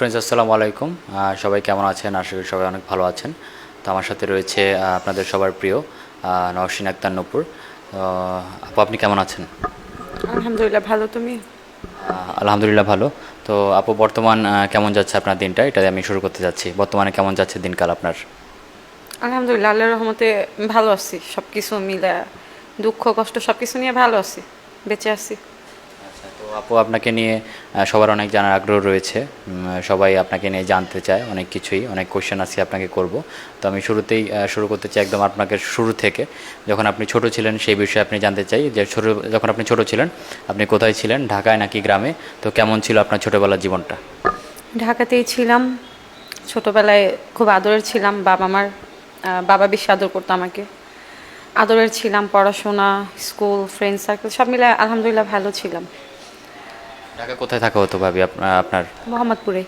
Friends আসসালামু আলাইকুম। সবাই কেমন আছেন? আশা করি সবাই অনেক ভালো আছেন। তো আমার সাথে রয়েছে আপনাদের সবার প্রিয় নওশিন আক্তার নূপুর। আপু আপনি কেমন আছেন? আলহামদুলিল্লাহ ভালো। তুমি? আলহামদুলিল্লাহ ভালো। তো আপু বর্তমান কেমন যাচ্ছে আপনার দিনটা? এটা আমি শুরু করতে যাচ্ছি। বর্তমানে কেমন যাচ্ছে দিনকাল আপনার? আলহামদুলিল্লাহ আল্লাহর রহমতে ভালো আছি। সব কিছু মিলে দুঃখ কষ্ট সব কিছু নিয়ে ভালো আছি বেঁচে আছি। তো আপু আপনাকে নিয়ে সবার অনেক জানার আগ্রহ রয়েছে। সবাই আপনাকে নিয়ে জানতে চায়, অনেক কিছুই, অনেক কোশ্চেন আছে আপনাকে করব। তো আমি শুরুতেই শুরু করতে চাই একদম আপনাকে শুরু থেকে। যখন আপনি ছোট ছিলেন, সেই বিষয়ে আপনি জানতে চাই যে ছোট, যখন আপনি ছোট ছিলেন, আপনি কোথায় ছিলেন? ঢাকায় নাকি গ্রামে? তো কেমন ছিল আপনার ছোটবেলার জীবনটা? ঢাকাতেই ছিলাম। ছোটবেলায় খুব আদরের ছিলাম, বাবা আমার বাবা বেশি আদর করতো আমাকে। আদরের ছিলাম, পড়াশোনা, স্কুল ফ্রেন্ড সার্কেল সব মিলে আলহামদুলিল্লাহ ভালো ছিলাম। ঢাকা কোথায় থাকা হতো ভাবি? আপনার? মোহাম্মদপুরে।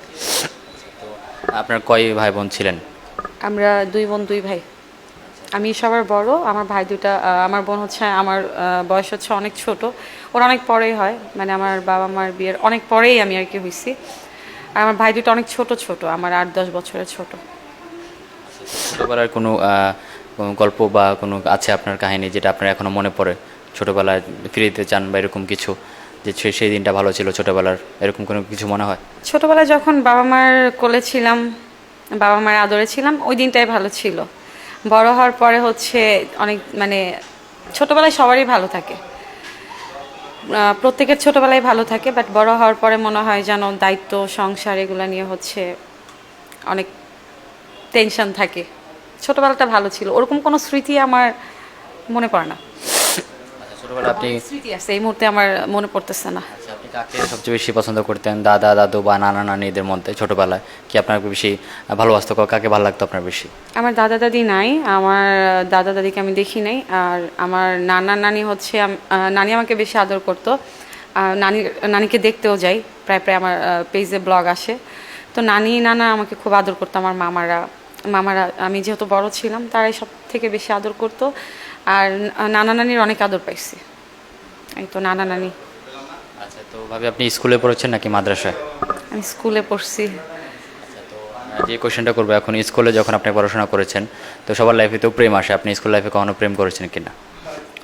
আপনার কয় ভাই বোন ছিলেন? আমরা দুই বোন দুই ভাই। আমি সবার বড় আমার ভাই দুটা আমার বোন হচ্ছে আমার বয়স হচ্ছে অনেক ছোট। ওর অনেক পরেই হয় মানে আমার বাবা মার বিয়ের অনেক পরেই আমি আর কি হয়েছি আর আমার ভাই দুটো অনেক ছোট ছোট আমার আট দশ বছরের ছোট। ছোটবেলার কোনো গল্প বা কোনো আছে আপনার কাহিনী যেটা আপনার এখনও মনে পড়ে? ছোটবেলায় ফিরে দিতে চান বা এরকম কিছু? যে সেই দিনটা ভালো ছিল ছোটবেলার, এরকম কোনো কিছু মনে হয়? ছোটবেলায় যখন বাবা মার কোলে ছিলাম, বাবা মার আদরে ছিলাম, ওই দিনটাই ভালো ছিল। বড় হওয়ার পরে হচ্ছে অনেক মানে ছোটবেলায় সবারই ভালো থাকে। প্রত্যেকের ছোটবেলায় ভালো থাকে বাট বড় হওয়ার পরে মনে হয় যেন দায়িত্ব, সংসার এগুলো নিয়ে হচ্ছে অনেক টেনশন থাকে। ছোটবেলাটা ভালো ছিল। ওরকম কোনো স্মৃতি আমার মনে পড়ে না। ছোটবেলায় আপনি স্মৃতি আছে এই মুহূর্তে আমার মনে পড়তেছে না। আচ্ছা, আপনি কাকে সবচেয়ে বেশি পছন্দ করতেন? দাদা দাদু বা নানা নানিদের মধ্যে ছোটবেলায়? কি আপনার বেশি ভালোবাসতো? কাকে ভালো লাগতো আপনার বেশি? আমার দাদা দাদি নাই। আমার দাদা দাদিকে আমি দেখি নাই। আর আমার নানা নানি হচ্ছে নানি আমাকে বেশি আদর করতো। নানি নানিকে দেখতেও যাই। প্রায় প্রায় আমার পেজে ব্লগ আসে। তো নানি নানা আমাকে খুব আদর করতো। আমার মামারা মামারা আমি যেহেতু বড় ছিলাম তারাই সব থেকে বেশি আদর করতো। আর নানা নানির অনেক আদর পাইছি। এই তো নানা নানি। আচ্ছা তো ভাবি আপনি স্কুলে পড়েছেন নাকি মাদ্রাসায়? আমি স্কুলে পড়ছি। আহ, যে কোশ্চেনটা করব এখন স্কুলে যখন আপনি পড়াশোনা করেছেন তো সবার লাইফে তো প্রেম আসে। আপনি স্কুল লাইফে কখনো প্রেম করেছেন কিনা?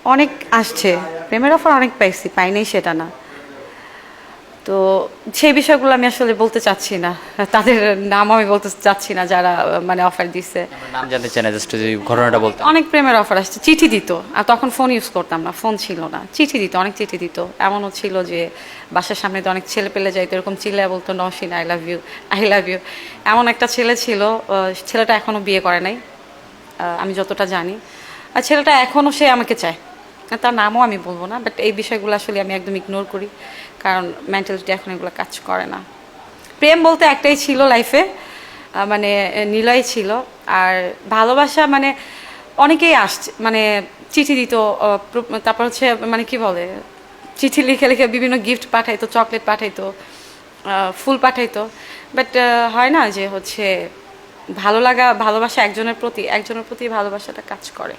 অনেক আসছে। প্রেমের অফার অনেক পাইছি পাই নাই সেটা না। তো সেই বিষয়গুলো আমি আসলে বলতে চাচ্ছি না। তাদের নাম আমি বলতে চাচ্ছি না যারা মানে অফার দিছে। নাম জানতে চাই না জাস্ট ঘটনাটা বলতে। অনেক প্রেমের অফার আসছে। চিঠি দিত। আর তখন ফোন ইউজ করতাম না ফোন ছিল না। চিঠি দিত অনেক চিঠি দিত। এমনও ছিল যে বাসার সামনে তো অনেক ছেলে পেলে যাইতো এরকম চিল্লা বলতো Nasin I love you I love you এমন একটা ছেলে ছিল ছেলেটা এখনও বিয়ে করে নাই। আমি যতটা জানি। আর ছেলেটা এখনও সে আমাকে চায়। তার নামও আমি বলব না বাট এই বিষয়গুলো আসলে আমি একদম ইগনোর করি, কারণ মেন্টালিটি এখন এগুলো কাজ করে না। প্রেম বলতে একটাই ছিল লাইফে মানে নিলয় ছিল, আর ভালোবাসা মানে অনেকেই আসছে মানে চিঠি দিত তারপর হচ্ছে মানে কি বলে, চিঠি লিখে লিখে বিভিন্ন গিফট পাঠাইতো চকলেট পাঠাইতো ফুল পাঠাইতো বাট হয় না যে হচ্ছে ভালো লাগা, ভালোবাসা একজনের প্রতি একজনের প্রতি ভালোবাসাটা কাজ করে।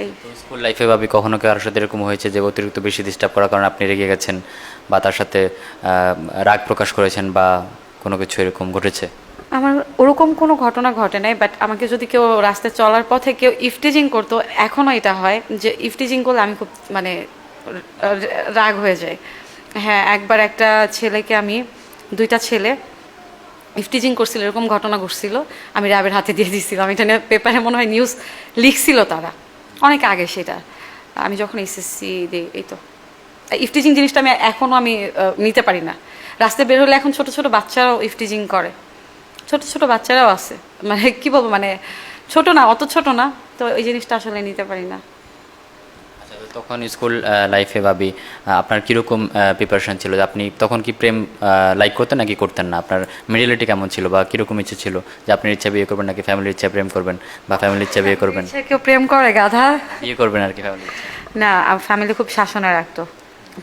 এই। স্কুল লাইফে ভাবি কখনো কারোর সাথে এরকম হয়েছে যে অতিরিক্ত বেশি ডিস্টার্ব করার কারণে আপনি রেগে গেছেন বা তার সাথে রাগ প্রকাশ করেছেন বা কোনো কিছু এরকম ঘটেছে? আমার ওরকম কোনো ঘটনা ঘটে নাই বাট আমাকে যদি কেউ রাস্তায় চলার পথে কেউ ইফটিজিং করতো এখনও এটা হয় যে ইফটিজিং করলে আমি খুব মানে রাগ হয়ে যায় হ্যাঁ একবার একটা ছেলেকে আমি দুইটা ছেলে ইফটিজিং করছিল এরকম ঘটনা ঘটছিল আমি র্যাবের হাতে দিয়ে দিয়েছিলাম। এটা নিয়ে পেপারে মনে হয় নিউজ লিখছিল তারা। অনেক আগে সেটা। আমি যখন এসএসসি দিই, এই তো। ইফটিজিং জিনিসটা আমি এখনও আমি নিতে পারি না। রাস্তায় বের হলে এখন ছোট ছোট বাচ্চারাও ইফটিজিং করে। ছোট ছোট বাচ্চারাও আছে। মানে কি বলব মানে ছোট না, অত ছোট না, তো এই জিনিসটা আসলে নিতে পারি না। তখন স্কুল লাইফে ভাবি আপনার কীরকম প্রিপারেশন ছিল? যে আপনি তখন কি প্রেম লাইক করতেন নাকি করতেন না? আপনার মেন্টালিটি কেমন ছিল বা কীরকম ইচ্ছে ছিল? যে আপনার ইচ্ছা বিয়ে করবেন নাকি ফ্যামিলির ইচ্ছা প্রেম করবেন বা ফ্যামিলির ইচ্ছা বিয়ে করবেন? কেউ প্রেম করে গাধা? বিয়ে করবেন আর কি ফ্যামিলি না ফ্যামিলি খুব শাসনে রাখতো।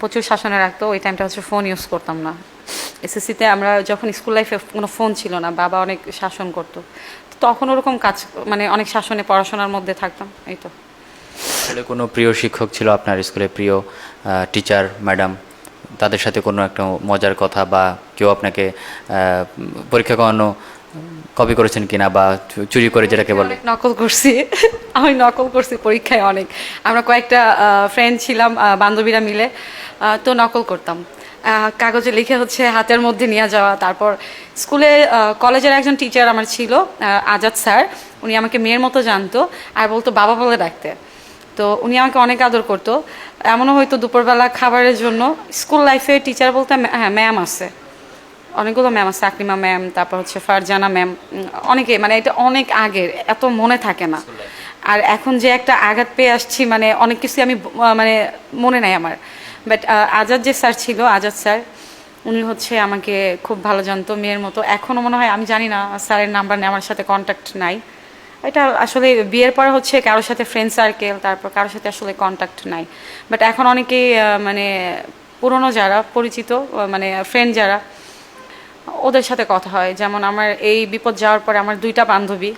প্রচুর শাসনে রাখতো। ওই টাইমটা হচ্ছে ফোন ইউজ করতাম না। এসএসসিতে আমরা যখন স্কুল লাইফে কোনো ফোন ছিল না বাবা অনেক শাসন করতো। তখন ওরকম কাজ মানে অনেক শাসনে পড়াশোনার মধ্যে থাকতাম এই তো। আসলে কোনো প্রিয় শিক্ষক ছিল আপনার স্কুলে প্রিয় টিচার ম্যাডাম তাদের সাথে কোনো একটা মজার কথা বা কেউ আপনাকে পরীক্ষা করানো কপি করেছেন কিনা বা চুরি করে যেটাকে বলে? নকল করছি। আমি নকল করছি পরীক্ষায় অনেক। আমরা কয়েকটা ফ্রেন্ড ছিলাম বান্ধবীরা মিলে তো নকল করতাম। কাগজে লিখে হচ্ছে হাতের মধ্যে নিয়ে যাওয়া। তারপর স্কুলে কলেজের একজন টিচার আমার ছিল আজাদ স্যার। উনি আমাকে মেয়ের মতো জানতো আর বলতো বাবা বলে ডাকতে। তো উনি আমাকে অনেক আদর করতো। এমনও হয়তো দুপুরবেলা খাবারের জন্য স্কুল লাইফে টিচার বলতে হ্যাঁ ম্যাম আছে। অনেকগুলো ম্যাম আছে আকলিমা ম্যাম তারপর হচ্ছে ফারজানা ম্যাম অনেকে মানে এটা অনেক আগের এত মনে থাকে না। আর এখন যে একটা আঘাত পেয়ে আসছি মানে অনেক কিছু আমি মানে মনে নাই আমার। বাট আজাদ যে স্যার ছিল আজাদ স্যার উনি হচ্ছে আমাকে খুব ভালো জানতো মেয়ের মতো। এখনও মনে হয় আমি জানি না স্যারের নাম্বার নেই আমার সাথে কন্ট্যাক্ট নাই। এটা আসলে বিয়ের পরে হচ্ছে কারোর সাথে ফ্রেন্ড সার্কেল তারপর কারোর সাথে আসলে কন্ট্যাক্ট নাই। বাট এখন অনেকেই মানে পুরনো যারা, পরিচিত মানে ফ্রেন্ড যারা, ওদের সাথে কথা হয়। যেমন আমার এই বিপদ যাওয়ার পরে আমার দুইটা বান্ধবী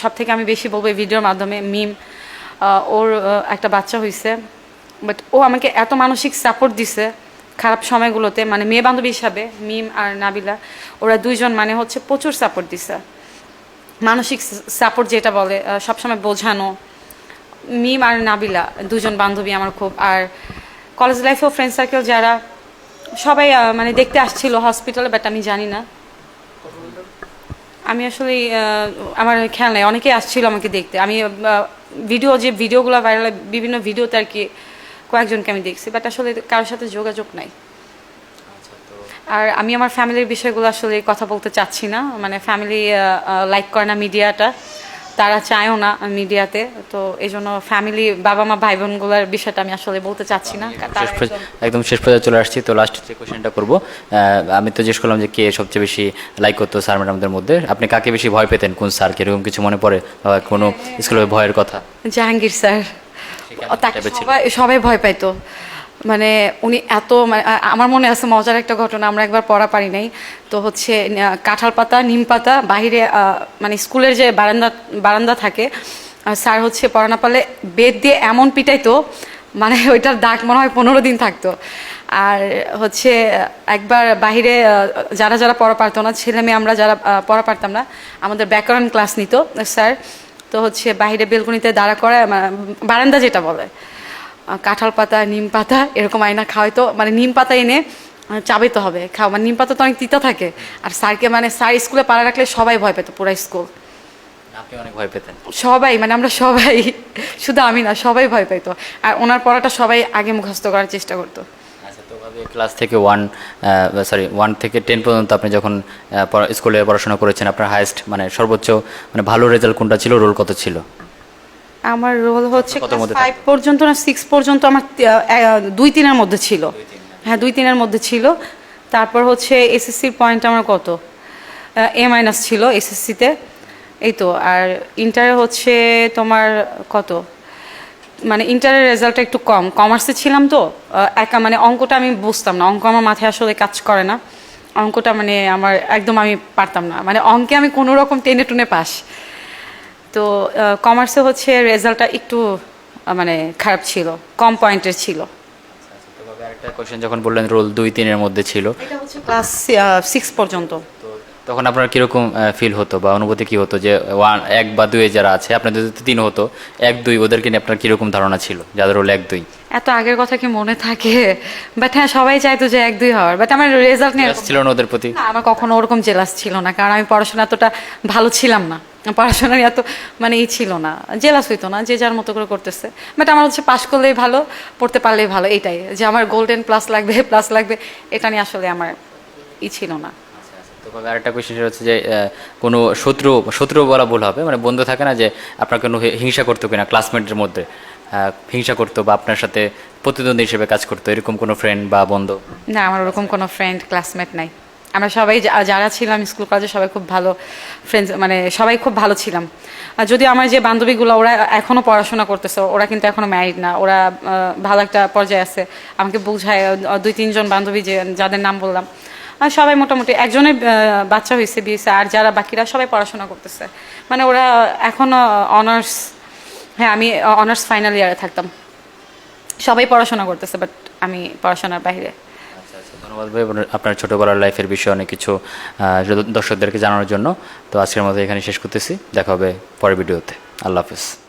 সব থেকে আমি বেশি বলব এই ভিডিওর মাধ্যমে, মিম ওর একটা বাচ্চা হয়েছে বাট ও আমাকে এত মানসিক সাপোর্ট দিছে খারাপ সময়গুলোতে মানে মেয়ে বান্ধবী হিসাবে, মিম আর নাবিলা, ওরা দুইজন মানে হচ্ছে প্রচুর সাপোর্ট দিছে। মানসিক সাপোর্ট যেটা বলে সবসময় বোঝানো। মিম আর নাবিলা, দুজন বান্ধবী আমার খুব। আর কলেজ লাইফেও ফ্রেন্ড সার্কেল যারা, সবাই মানে দেখতে আসছিল হসপিটালে বাট আমি জানি না। আমি আসলে আমার খেয়াল নাই। অনেকেই আসছিল আমাকে দেখতে। আমি ভিডিও যে ভিডিওগুলো ভাইরাল বিভিন্ন ভিডিওতে আর কি কয়েকজনকে আমি দেখছি বাট আসলে কারোর সাথে যোগাযোগ নাই। আর আমি আমার ফ্যামিলির বিষয়গুলো আসলে কথা বলতে চাচ্ছি না। মানে ফ্যামিলি লাইক করে না মিডিয়াটা। তারা চায়ও না মিডিয়াতে। তো এই জন্য ফ্যামিলি বাবা মা ভাই বোনগুলোর বিষয়টা আমি আসলে বলতে চাচ্ছি না। একদম শেষ পর্যায়ে চলে আসছি। তো লাস্ট যে কোশ্চেনটা করব আমি তো জিজ্ঞেস করলাম যে কে সবচেয়ে বেশি লাইক করতো স্যার ম্যাডামদের মধ্যে? আপনি কাকে বেশি ভয় পেতেন? কোন স্যার এরকম কিছু মনে পড়ে? বা কোনো স্কুলে ভয়ের কথা? জাহাঙ্গীর স্যার সবাই ভয় পাইতো। মানে উনি এত মানে আমার মনে আছে মজার একটা ঘটনা, আমরা একবার পড়া পারি নাই। তো হচ্ছে কাঁঠাল পাতা, নিম পাতা, বাহিরে মানে স্কুলের যে বারান্দা বারান্দা থাকে স্যার হচ্ছে পড়া না পারলে বেদ দিয়ে এমন পিটাইতো মানে ওইটার দাগ মনে হয় পনেরো দিন থাকতো। আর হচ্ছে, একবার বাহিরে যারা যারা পড়া পারতো না, ছেলে মেয়ে আমরা যারা পড়া পারতাম না, আমাদের ব্যাকরণ ক্লাস নিত, স্যার। তো হচ্ছে, বাহিরে বেলকনিতে দাঁড়া করা বারান্দা যেটা বলে। কাঁঠাল পাতা নিম পাতা এরকম আয়না খাওয়াইতো। মানে নিম পাতা এনে চাবাইতে হবে। খাওয়া মানে নিম পাতা তো অনেক তিতা থাকে। আর স্যারকে মানে স্যার স্কুলে পাড়া রাখলে সবাই ভয় পেত পুরো স্কুল। আপনি অনেক ভয় পেতেন। সবাই মানে আমরা সবাই শুধু আমি না সবাই ভয় পাইতো আর ওনার পড়াটা সবাই আগে মুখস্থ করার চেষ্টা করতো। আচ্ছা ক্লাস থেকে ওয়ান সরি ওয়ান থেকে টেন পর্যন্ত আপনি যখন স্কুলে পড়াশোনা করেছেন আপনার হায়েস্ট মানে সর্বোচ্চ মানে ভালো রেজাল্ট কোনটা ছিল রোল কত ছিল? আমার রোল হচ্ছে ফাইভ পর্যন্ত না সিক্স পর্যন্ত আমার দুই তিনের মধ্যে ছিল। হ্যাঁ দুই তিনের মধ্যে ছিল। তারপর হচ্ছে এসএসসির পয়েন্ট আমার কত? এ মাইনাস ছিল এসএসসিতে এই তো আর ইন্টারে হচ্ছে তোমার কত? মানে ইন্টারের রেজাল্টটা একটু কম। কমার্সে ছিলাম তো একা মানে অঙ্কটা আমি বুঝতাম না। অঙ্ক আমার মাথায় আসলে কাজ করে না। অঙ্কটা মানে আমার একদম আমি পারতাম না। মানে অঙ্কে আমি কোনো রকম টেনে টুনে পাস। তো কমার্সে হচ্ছে রেজাল্টটা একটু মানে খারাপ ছিল কম পয়েন্টের ছিল। আরেকটা কোশ্চেন যখন বললেন রোল দুই তিনের মধ্যে ছিল। এটা হচ্ছে ক্লাস সিক্স পর্যন্ত। তখন আপনার কীরকম ফিল হতো বা অনুভূতি কি হতো যে ওয়ান এক বা দুয়ে যারা আছে আপনাদের যদি তিন হতো এক দুই ওদেরকে নিয়ে আপনার কীরকম ধারণা ছিল যাদের রোল এক দুই? এত আগের কথা কি মনে থাকে? বাট হ্যাঁ সবাই চাইতো যে এক দুই হওয়ার বাট আমার রেজাল্ট নিয়ে ছিল না ওদের প্রতি? আমার কখনো ওরকম জেলাস ছিল না কারণ আমি পড়াশোনা এতটা ভালো ছিলাম না। পড়াশোনার এত মানে ই ছিল না জেলাস হইতো না যে যার মতো করে করতেছে। বাট আমার হচ্ছে পাশ করলেই ভালো পড়তে পারলেই ভালো এটাই যে আমার গোল্ডেন প্লাস লাগবে প্লাস লাগবে এটা নিয়ে আসলে আমার ই ছিল না। তো ভাবে আরেকটা কোয়েশ্চেন হচ্ছে যে কোনো শত্রু শত্রু বলা ভুল হবে। মানে বন্ধু থাকে না যে আপনার কোনো হিংসা করতো কিনা ক্লাসমেটের মধ্যে হিংসা করতো বা আপনার সাথে প্রতিদ্বন্দ্বী হিসেবে কাজ করতো এরকম কোনো ফ্রেন্ড বা বন্ধু? না আমার ওরকম কোনো ফ্রেন্ড ক্লাসমেট নাই। আমরা সবাই যারা ছিলাম স্কুল কলেজে সবাই খুব ভালো ফ্রেন্ডস মানে সবাই খুব ভালো ছিলাম। আর যদি আমার যে বান্ধবীগুলো, ওরা এখনও পড়াশোনা করতেছে, ওরা কিন্তু এখনও ম্যারিড না, ওরা ভালো একটা পর্যায়ে আছে। আমাকে বুঝায় দুই, তিনজন বান্ধবী যে, যাদের নাম বললাম। আর সবাই মোটামুটি একজনের বাচ্চা হয়েছে, বিয়েছে, আর যারা বাকিরা সবাই পড়াশোনা করতেছে। মানে ওরা এখনও অনার্স হ্যাঁ আমি অনার্স ফাইনাল ইয়ারে থাকতাম। সবাই পড়াশোনা করতেছে বাট আমি পড়াশোনার বাইরে। ধন্যবাদ ভাই, আপনার- ছোটবেলার লাইফের বিষয়ে অনেক কিছু দর্শকদেরকে জানানোর জন্য। তো আজকের মতো এখানে শেষ করতেছি। দেখা হবে পরের ভিডিওতে আল্লাহ হাফিজ।